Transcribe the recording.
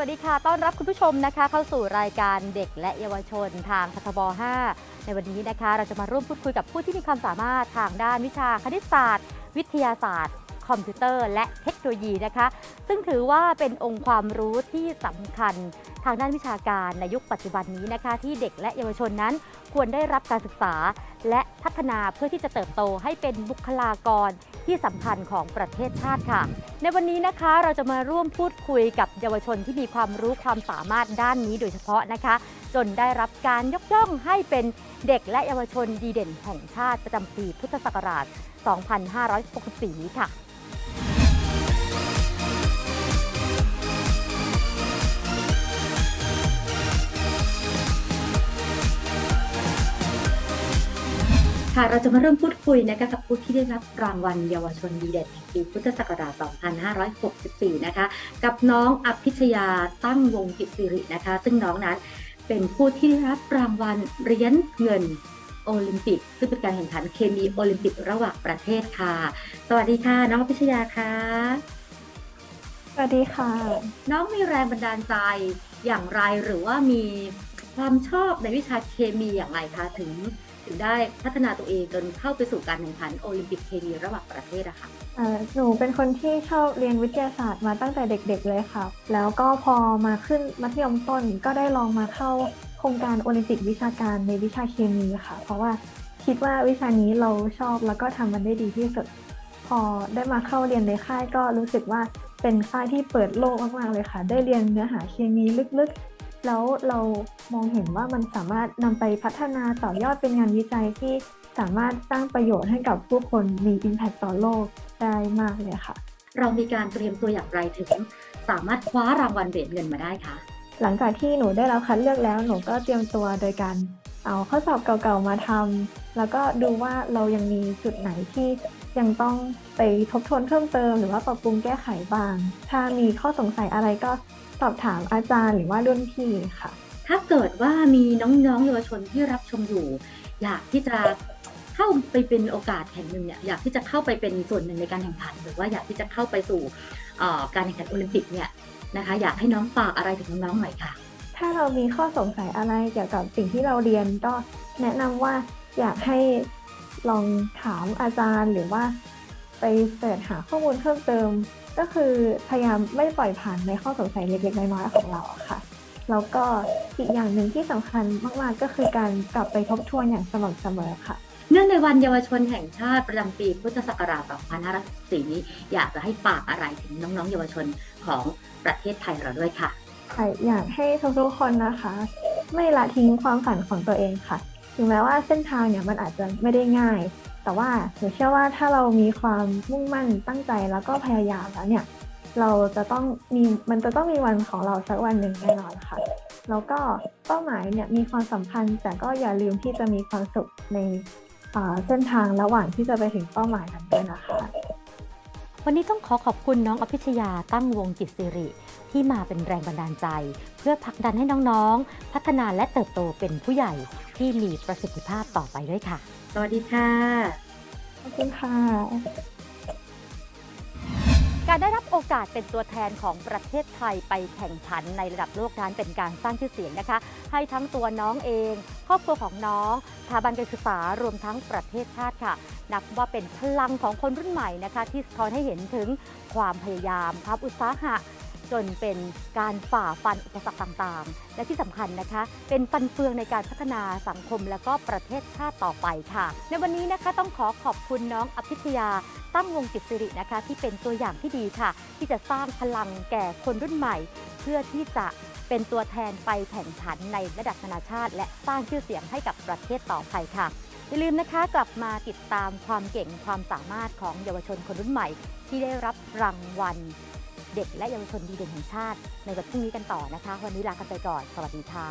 วัสดีค่ะ ต้อนรับคุณผู้ชมนะคะ เข้าสู่รายการเด็กและเยาวชนทางททบ 5 ในวันนี้นะคะ เราจะมาร่วมพูดคุยกับผู้ที่มีความสามารถทางด้านวิชาคณิตศาสตร์ วิทยาศาสตร์ คอมพิวเตอร์ และเทคโนโลยีนะคะ ซึ่งถือว่าเป็นองค์ความรู้ที่สำคัญทางด้านวิชาการในยุคปัจจุบันนี้นะคะ ที่เด็กและเยาวชนนั้นควรได้รับการศึกษา และ พัฒนาเพื่อที่จะเติบโตให้เป็นบุคลากรที่สำคัญของประเทศชาติค่ะ ในวันนี้นะคะเราจะมาร่วมพูดคุยกับเยาวชนที่มีความรู้ความสามารถด้านนี้โดยเฉพาะนะคะ จนได้รับการยกย่องให้เป็นเด็กและเยาวชนดีเด่นแห่งชาติประจำปีพุทธศักราช 2564 นี้ค่ะ ค่ะ เราจะมาเริ่มพูดคุยนะคะกับผู้ที่ได้รับรางวัลเยาวชนดีเด่นแห่งปีพุทธศักราช 2564 นะคะ กับน้องอภิชยาตั้งวงกิจสิรินะคะ ซึ่งน้องนั้นเป็นผู้ที่ได้รับรางวัลเหรียญเงินโอลิมปิก ซึ่งเป็นการแข่งขันเคมีโอลิมปิกระหว่างประเทศค่ะ สวัสดีค่ะ น้องอภิชยาค่ะ สวัสดีค่ะ น้องมีแรงบันดาลใจอย่างไรหรือว่ามีความชอบในวิชาเคมีอย่างไรคะถึง ถึงได้พัฒนาตัวเองจนเข้าไปสู่การแข่งขันโอลิมปิกเคมีระหว่างประเทศอะค่ะเอ่อหนูเป็นคนที่ชอบเรียนวิทยาศาสตร์มาตั้งแต่เด็ก ๆ เลยค่ะ แล้วก็พอมาขึ้นมัธยมต้นก็ได้ลองมาเข้าโครงการโอลิมปิกวิชาการในวิชาเคมีค่ะ เพราะว่าคิดว่าวิชานี้เราชอบแล้วก็ทำมันได้ดีที่สุด พอได้มาเข้าเรียนในค่ายก็รู้สึกว่าเป็นค่ายที่เปิดโลกมากๆเลยค่ะ ได้เรียนเนื้อหาเคมีลึกๆ แล้วเรา มองเห็นว่ามันสามารถนำไปพัฒนาต่อยอดเป็นงานวิจัยที่สามารถสร้างประโยชน์ให้กับผู้คนมี Impact ต่อโลกได้มากเลยค่ะ เรามีการเตรียมตัวอย่างไรถึง สามารถคว้ารางวัลเหรียญเงินมาได้คะหลังจากที่หนูได้รับคัดเลือกแล้วหนูก็เตรียมตัวโดยการเอาข้อสอบเก่าๆมาทำแล้วก็ดูว่าเรายังมีจุดไหนที่ยังต้องไปทบทวนเพิ่มเติม หรือว่าปรับปรุงแก้ไขบ้าง ถ้ามีข้อสงสัยอะไรก็สอบถามอาจารย์หรือว่ารุ่นพี่ค่ะ ถ้าเกิดว่ามีน้องๆเยาวชนที่รับชมอยู่ อยากที่จะเข้าไปเป็นโอกาสแห่งหนึ่งเนี่ยอยากที่จะเข้าไปเป็นส่วนหนึ่งในการแข่งขัน หรือว่าอยากที่จะเข้าไปสู่การแข่งขันโอลิมปิกเนี่ยนะคะ อยากให้น้องฝากอะไรถึงน้องๆหน่อยค่ะ ถ้าเรามีข้อสงสัยอะไรเกี่ยวกับสิ่งที่เราเรียนก็แนะนำว่าอยากให้ลองถามอาจารย์หรือว่าไปเสิร์ชหาข้อมูลเพิ่มเติม ก็คือพยายามไม่ปล่อยผ่านในข้อสงสัยเล็กๆน้อยๆของเราค่ะ แล้วก็อีกอย่างหนึ่งที่สำคัญมาก ๆ ก็คือการกลับไปทบทวนอย่างสม่ำเสมอค่ะ เนื่องในวันเยาวชนแห่งชาติประจำปีพุทธศักราช2564นี้อยากจะให้ฝากอะไรถึงน้อง ๆ เยาวชนของประเทศไทยเราด้วยค่ะค่ะอยากให้ทุกๆคนนะคะ ไม่ละทิ้งความฝันของตัวเองค่ะ ถึงแม้ว่าเส้นทางเนี่ยมันอาจจะไม่ได้ง่าย แต่ว่าหนูเชื่อว่าถ้าเรามีความมุ่งมั่นตั้งใจแล้วก็พยายามแล้วเนี่ย เราจะต้องมีมันจะต้องมีวันของเราสักวันหนึ่งแน่นอนค่ะ แล้วก็เป้าหมายเนี่ยมีความสำคัญแต่ก็อย่าลืมที่จะมีความสุขในอ่าเส้นทางระหว่างที่จะไปถึงเป้าหมายนั้นด้วยนะคะ วันนี้ต้องขอขอบคุณน้องอภิชยาตั้งวงจิตสิริ ที่มาเป็นแรงบันดาลใจ เพื่อผลักดันให้น้องๆ พัฒนาและเติบโตเป็นผู้ใหญ่ที่มีประสิทธิภาพต่อไปด้วยค่ะ สวัสดีค่ะ ขอบคุณค่ะ การได้รับโอกาสเป็นตัวแทนของประเทศไทยไปแข่งขันในระดับโลกนั้นเป็นการสร้างชื่อเสียงนะคะ ให้ทั้งตัวน้องเอง ครอบครัวของน้องสถาบันการศึกษารวมทั้งประเทศชาติค่ะ นับว่าเป็นพลังของคนรุ่นใหม่นะคะ ที่สะท้อนให้เห็นถึงความพยายามความอุตสาหะ จนเป็นการฝ่าฟันอุปสรรคต่างๆ และที่สำคัญนะคะ เป็นฟันเฟืองในการพัฒนาสังคมและก็ประเทศชาติต่อไปค่ะ ในวันนี้นะคะต้องขอขอบคุณน้องอภิชยาตั้งวงจิตสิรินะคะ ที่เป็นตัวอย่างที่ดีค่ะ ที่จะสร้างพลังแก่คนรุ่นใหม่ เพื่อที่จะเป็นตัวแทนไปแข่งขันในระดับนานาชาติ และสร้างชื่อเสียงให้กับประเทศต่อไปค่ะอย่าลืมนะคะกลับมาติดตามความเก่งความสามารถของเยาวชนคนรุ่นใหม่ ที่ได้รับรางวัล เด็กและเยาวชนดีเด่นแห่งชาติ ในวันพรุ่งนี้กันต่อนะคะ วันนี้ลากันไปก่อน สวัสดีค่ะ